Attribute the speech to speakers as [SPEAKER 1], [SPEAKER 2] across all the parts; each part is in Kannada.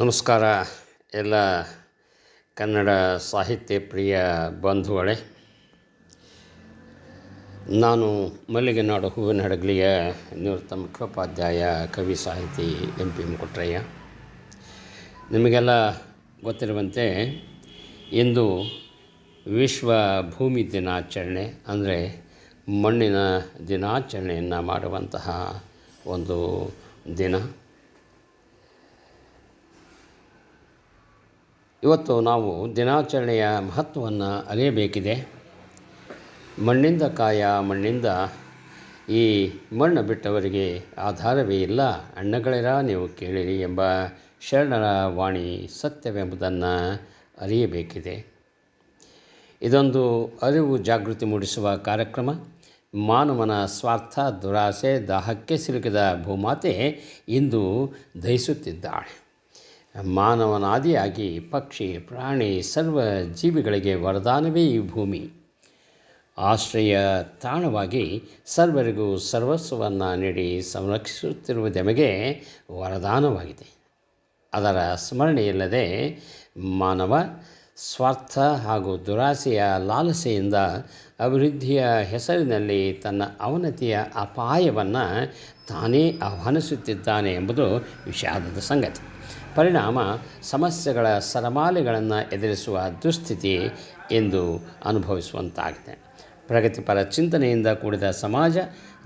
[SPEAKER 1] ನಮಸ್ಕಾರ, ಎಲ್ಲ ಕನ್ನಡ ಸಾಹಿತ್ಯ ಪ್ರಿಯ ಬಂಧುಗಳೇ. ನಾನು ಮಲ್ಲಿಗೆನಾಡು ಹೂವಿನ ಹಡಗಲಿಯ ನಿವೃತ್ತ ಮುಖ್ಯೋಪಾಧ್ಯಾಯ, ಕವಿ, ಸಾಹಿತಿ ಎಂ ಪಿ ಮುಕುಟ್ರಯ್ಯ. ನಿಮಗೆಲ್ಲ ಗೊತ್ತಿರುವಂತೆ, ಇಂದು ವಿಶ್ವ ಭೂಮಿ ದಿನಾಚರಣೆ, ಅಂದರೆ ಮಣ್ಣಿನ ದಿನಾಚರಣೆಯನ್ನು ಮಾಡುವಂತಹ ಒಂದು ದಿನ. ಇವತ್ತು ನಾವು ದಿನಾಚರಣೆಯ ಮಹತ್ವವನ್ನು ಅರಿಯಬೇಕಿದೆ. ಮಣ್ಣಿಂದ ಕಾಯ, ಮಣ್ಣಿಂದ ಈ ಮಣ್ಣು ಬಿಟ್ಟವರಿಗೆ ಆಧಾರವೇ ಇಲ್ಲ. ಅಣ್ಣಗಳಿರ, ನೀವು ಕೇಳಿರಿ ಎಂಬ ಶರಣರ ವಾಣಿ ಸತ್ಯವೆಂಬುದನ್ನು ಅರಿಯಬೇಕಿದೆ. ಇದೊಂದು ಅರಿವು ಜಾಗೃತಿ ಮೂಡಿಸುವ ಕಾರ್ಯಕ್ರಮ. ಮಾನವನ ಸ್ವಾರ್ಥ, ದುರಾಸೆ, ದಾಹಕ್ಕೆ ಸಿಲುಕಿದ ಭೂಮಾತೆ ಇಂದು ದಹಿಸುತ್ತಿದ್ದಾಳೆ. ಮಾನವನಾದಿಯಾಗಿ ಪಕ್ಷಿ, ಪ್ರಾಣಿ, ಸರ್ವ ಜೀವಿಗಳಿಗೆ ವರದಾನವೇ ಈ ಭೂಮಿ. ಆಶ್ರಯ ತಾಣವಾಗಿ ಸರ್ವರಿಗೂ ಸರ್ವಸ್ವವನ್ನು ನೀಡಿ ಸಂರಕ್ಷಿಸುತ್ತಿರುವುದೆಮಗೆ ವರದಾನವಾಗಿದೆ. ಅದರ ಸ್ಮರಣೆಯಿಲ್ಲದೆ ಮಾನವ ಸ್ವಾರ್ಥ ಹಾಗೂ ದುರಾಸೆಯ ಲಾಲಸೆಯಿಂದ ಅಭಿವೃದ್ಧಿಯ ಹೆಸರಿನಲ್ಲಿ ತನ್ನ ಅವನತಿಯ ಅಪಾಯವನ್ನು ತಾನೇ ಆಹ್ವಾನಿಸುತ್ತಿದ್ದಾನೆ ಎಂಬುದು ವಿಷಾದದ ಸಂಗತಿ. ಪರಿಣಾಮ ಸಮಸ್ಯೆಗಳ ಸರಮಾಲೆಗಳನ್ನು ಎದುರಿಸುವ ದುಸ್ಥಿತಿ ಎಂದು ಅನುಭವಿಸುವಂತಾಗಿದೆ. ಪ್ರಗತಿಪರ ಚಿಂತನೆಯಿಂದ ಕೂಡಿದ ಸಮಾಜ,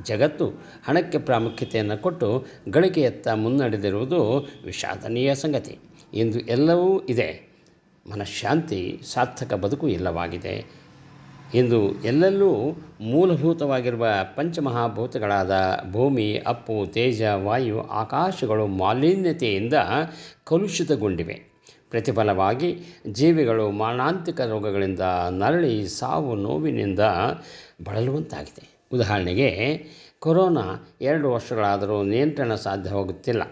[SPEAKER 1] ಜಗತ್ತು ಹಣಕ್ಕೆ ಪ್ರಾಮುಖ್ಯತೆಯನ್ನು ಕೊಟ್ಟು ಗಳಿಕೆಯತ್ತ ಮುನ್ನಡೆದಿರುವುದು ವಿಷಾದನೀಯ ಸಂಗತಿ. ಇಂದು ಎಲ್ಲವೂ ಇದೆ. ಮನಃಶಾಂತಿ ಸಾರ್ಥಕ ಬದುಕು ಇಲ್ಲವಾಗಿದೆ. ಇಂದು ಎಲ್ಲೆಲ್ಲೂ ಮೂಲಭೂತವಾಗಿರುವ ಪಂಚಮಹಾಭೂತಗಳಾದ ಭೂಮಿ, ಅಪ್ಪು, ತೇಜ, ವಾಯು, ಆಕಾಶಗಳು ಮಾಲಿನ್ಯತೆಯಿಂದ ಕಲುಷಿತಗೊಂಡಿವೆ. ಪ್ರತಿಫಲವಾಗಿ ಜೀವಿಗಳು ಮಾರಣಾಂತಿಕ ರೋಗಗಳಿಂದ ನರಳಿ ಸಾವು ನೋವಿನಿಂದ ಬಳಲುವಂತಾಗಿದೆ. ಉದಾಹರಣೆಗೆ, ಕೊರೋನಾ ಎರಡು ವರ್ಷಗಳಾದರೂ ನಿಯಂತ್ರಣ ಸಾಧ್ಯವಾಗುತ್ತಿಲ್ಲ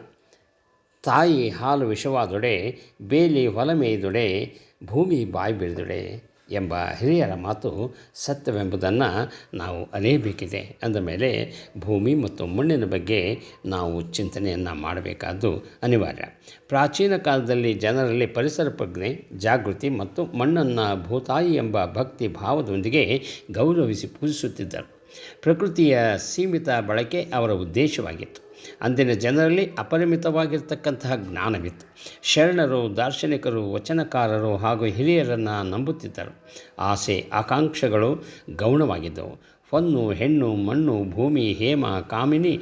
[SPEAKER 1] ತಾಯಿ ಹಾಲು ವಿಷವಾದೊಡೆ, ಬೇಲಿ ಹೊಲ ಮೇಯ್ದೊಡೆ ಭೂಮಿ ಬಾಯಿ ಬಿರಿದೊಡೆ ಎಂಬ ಹಿರಿಯರ ಮಾತು ಸತ್ಯವೆಂಬುದನ್ನು ನಾವು ಅರಿಯಬೇಕಿದೆ. ಅಂದ ಮೇಲೆ ಭೂಮಿ ಮತ್ತು ಮಣ್ಣಿನ ಬಗ್ಗೆ ನಾವು ಚಿಂತನೆಯನ್ನು ಮಾಡಬೇಕಾದ್ದು ಅನಿವಾರ್ಯ. ಪ್ರಾಚೀನ ಕಾಲದಲ್ಲಿ ಜನರಲ್ಲಿ ಪರಿಸರ ಪ್ರಜ್ಞೆ, ಜಾಗೃತಿ ಮತ್ತು ಮಣ್ಣನ್ನು ಭೂತಾಯಿ ಎಂಬ ಭಕ್ತಿ ಭಾವದೊಂದಿಗೆ ಗೌರವಿಸಿ ಪೂಜಿಸುತ್ತಿದ್ದರು. ಪ್ರಕೃತಿಯ ಸೀಮಿತ ಬಳಕೆ ಅವರ ಉದ್ದೇಶವಾಗಿತ್ತು. ಅಂದಿನ ಜನರಲ್ಲಿ ಅಪರಿಮಿತವಾಗಿರ್ತಕ್ಕಂತಹ ಜ್ಞಾನವಿತ್ತು. ಶರಣರು, ದಾರ್ಶನಿಕರು, ವಚನಕಾರರು ಹಾಗೂ ಹಿರಿಯರನ್ನು ನಂಬುತ್ತಿದ್ದರು. ಆಸೆ, ಆಕಾಂಕ್ಷೆಗಳು ಗೌಣವಾಗಿದ್ದವು. ಹೊನ್ನು, ಹೆಣ್ಣು, ಮಣ್ಣು, ಭೂಮಿ, ಹೇಮ, ಕಾಮಿನಿ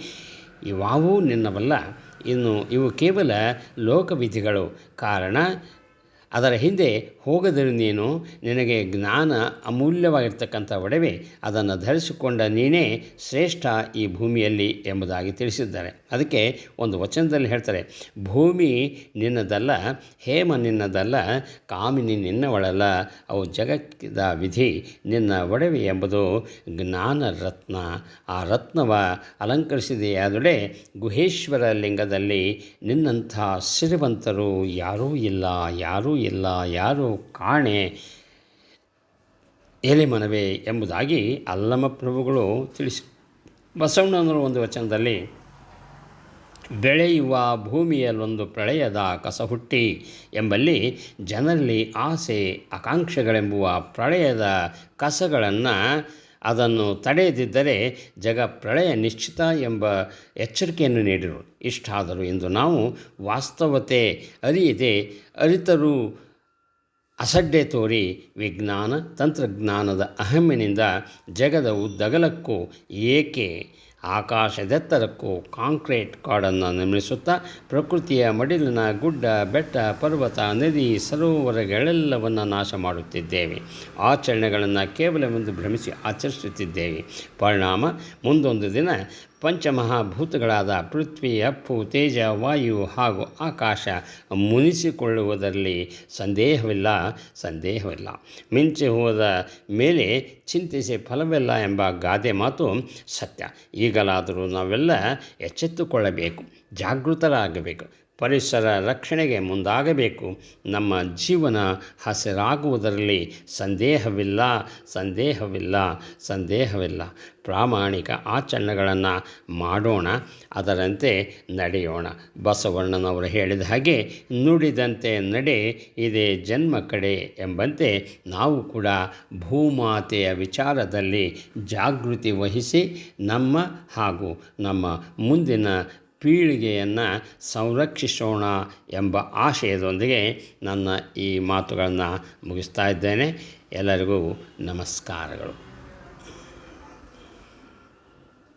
[SPEAKER 1] ಇವಾವೂ ನಿನ್ನವಲ್ಲ. ಇನ್ನು ಇವು ಕೇವಲ ಲೋಕವಿಧಿಗಳು. ಕಾರಣ ಅದರ ಹಿಂದೆ ಹೋಗದಿರು ನೀನು, ನಿನಗೆ ಜ್ಞಾನ ಅಮೂಲ್ಯವಾಗಿರ್ತಕ್ಕಂಥ ಒಡವೆ, ಅದನ್ನು ಧರಿಸಿಕೊಂಡ ನೀನೇ ಶ್ರೇಷ್ಠ ಈ ಭೂಮಿಯಲ್ಲಿ ಎಂಬುದಾಗಿ ತಿಳಿಸಿದ್ದಾರೆ. ಅದಕ್ಕೆ ಒಂದು ವಚನದಲ್ಲಿ ಹೇಳ್ತಾರೆ, ಭೂಮಿ ನಿನ್ನದಲ್ಲ, ಹೇಮ ನಿನ್ನದಲ್ಲ, ಕಾಮಿನಿ ನಿನ್ನವಳಲ್ಲ, ಅವು ಜಗದ ವಿಧಿ, ನಿನ್ನ ಒಡವೆ ಎಂಬುದು ಜ್ಞಾನ ರತ್ನ. ಆ ರತ್ನವ ಅಲಂಕರಿಸಿದೆಯಾದೊಡೆ ಗುಹೇಶ್ವರ ಲಿಂಗದಲ್ಲಿ ನಿನ್ನಂಥ ಸಿರಿವಂತರು ಯಾರೂ ಇಲ್ಲ, ಯಾರೂ ಇಲ್ಲ, ಯಾರು ಕಾಣೆ ಎಲೆ ಮನವೇ ಎಂಬುದಾಗಿ ಅಲ್ಲಮ ಪ್ರಭುಗಳು ತಿಳಿಸಿ. ಬಸವಣ್ಣನವರು ಒಂದು ವಚನದಲ್ಲಿ, ಬೆಳೆಯುವ ಭೂಮಿಯಲ್ಲೊಂದು ಪ್ರಳಯದ ಕಸ ಹುಟ್ಟಿ ಎಂಬಲ್ಲಿ ಜನರಲ್ಲಿ ಆಸೆ, ಆಕಾಂಕ್ಷೆಗಳೆಂಬುವ ಪ್ರಳಯದ ಕಸಗಳನ್ನು ಅದನ್ನು ತಡೆಯದಿದ್ದರೆ ಜಗ ಪ್ರಳಯ ನಿಶ್ಚಿತ ಎಂಬ ಎಚ್ಚರಿಕೆಯನ್ನು ನೀಡಿರು. ಇಷ್ಟಾದರೂ ಇಂದು ನಾವು ವಾಸ್ತವತೆ ಅರಿಯದೆ ಅರಿತರೂ ಅಸಡ್ಡೆ ತೋರಿ ವಿಜ್ಞಾನ ತಂತ್ರಜ್ಞಾನದ ಅಹಮ್ಮಿನಿಂದ ಜಗದ ಉದ್ದಗಲಕ್ಕೂ ಏಕೆ ಆಕಾಶದೆತ್ತರಕ್ಕೂ ಕಾಂಕ್ರೀಟ್ ಕಾಡನ್ನು ನಿರ್ಮಿಸುತ್ತಾ ಪ್ರಕೃತಿಯ ಮಡಿಲಿನ ಗುಡ್ಡ, ಬೆಟ್ಟ, ಪರ್ವತ, ನದಿ, ಸರೋವರಗಳೆಲ್ಲವನ್ನು ನಾಶ ಮಾಡುತ್ತಿದ್ದೇವೆ. ಆಚರಣೆಗಳನ್ನು ಕೇವಲವೆಂದು ಭ್ರಮಿಸಿ ಆಚರಿಸುತ್ತಿದ್ದೇವೆ. ಪರಿಣಾಮ, ಮುಂದೊಂದು ದಿನ ಪಂಚಮಹಾಭೂತಗಳಾದ ಪೃಥ್ವಿ, ಅಪ್ಪು, ತೇಜ, ವಾಯು ಹಾಗೂ ಆಕಾಶ ಮುನಿಸಿಕೊಳ್ಳುವುದರಲ್ಲಿ ಸಂದೇಹವಿಲ್ಲ ಸಂದೇಹವಿಲ್ಲ. ಮಿಂಚಿ ಹೋದ ಮೇಲೆ ಚಿಂತಿಸಿ ಫಲವಿಲ್ಲ ಎಂಬ ಗಾದೆ ಮಾತು ಸತ್ಯ. ಈಗಲಾದರೂ ನಾವೆಲ್ಲ ಎಚ್ಚೆತ್ತುಕೊಳ್ಳಬೇಕು ಜಾಗೃತರಾಗಬೇಕು. ಪರಿಸರ ರಕ್ಷಣೆಗೆ ಮುಂದಾಗಬೇಕು. ನಮ್ಮ ಜೀವನ ಹಸಿರಾಗುವುದರಲ್ಲಿ ಸಂದೇಹವಿಲ್ಲ ಸಂದೇಹವಿಲ್ಲ ಸಂದೇಹವಿಲ್ಲ. ಪ್ರಾಮಾಣಿಕ ಆಚರಣೆಗಳನ್ನು ಮಾಡೋಣ, ಅದರಂತೆ ನಡೆಯೋಣ. ಬಸವಣ್ಣನವರು ಹೇಳಿದ ಹಾಗೆ, ನುಡಿದಂತೆ ನಡೆ, ಇದೇ ಜನ್ಮ ಕಡೆ ಎಂಬಂತೆ ನಾವು ಕೂಡ ಭೂಮಾತೆಯ ವಿಚಾರದಲ್ಲಿ ಜಾಗೃತಿ ವಹಿಸಿ ನಮ್ಮ ಹಾಗೂ ನಮ್ಮ ಮುಂದಿನ ಪೀಳಿಗೆಯನ್ನು ಸಂರಕ್ಷಿಸೋಣ ಎಂಬ ಆಶಯದೊಂದಿಗೆ ನನ್ನ ಈ ಮಾತುಗಳನ್ನು ಮುಗಿಸ್ತಾ ಇದ್ದೇನೆ. ಎಲ್ಲರಿಗೂ ನಮಸ್ಕಾರಗಳು.